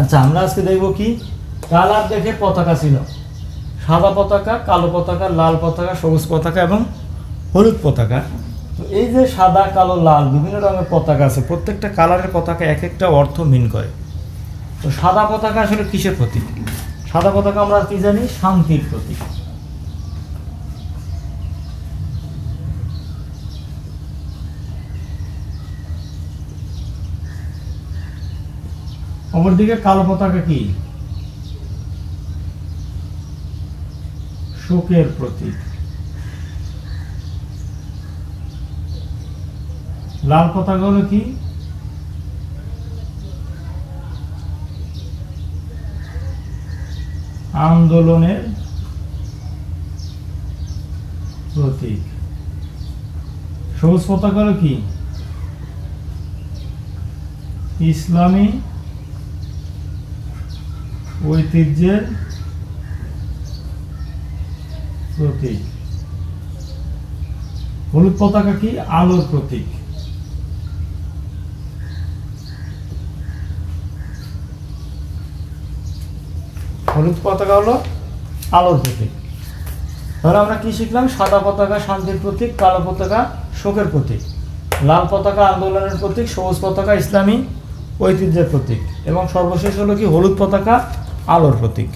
আচ্ছা আমরা আজকে দেখব কি? কালার দেখে পতাকা ছিল। সাদা পতাকা, কালো পতাকা, লাল পতাকা, সবুজ পতাকা এবং হলুদ পতাকা। তো এই যে সাদা, কালো, লাল বিভিন্ন রঙের পতাকা আছে, প্রত্যেকটা কালারের পতাকা এক একটা অর্থ মিন করে। তো সাদা পতাকা আসলে কিসের প্রতীক? সাদা পতাকা আমরা কি জানি? শান্তির প্রতীক। অপরদিকে কালো পতাকা কি? শোকের প্রতীক। লাল পতাকা হলো কি? আন্দোলনের প্রতীক। সবুজ পতাকা হলো কি? ইসলামী ঐতিহ্যের প্রতীক। হলুদ পতাকা কি? আলোর প্রতীক। হলুদ পতাকা হলো আলোর প্রতীক। ধরো আমরা কি শিখলাম? সাদা পতাকা শান্তির প্রতীক, কালো পতাকা শোকের প্রতীক। লাল পতাকা আন্দোলনের প্রতীক, সবুজ পতাকা ইসলামী ঐতিহ্যের প্রতীক। এবং সর্বশেষ হলো কি? হলুদ পতাকা আলোর প্রতীক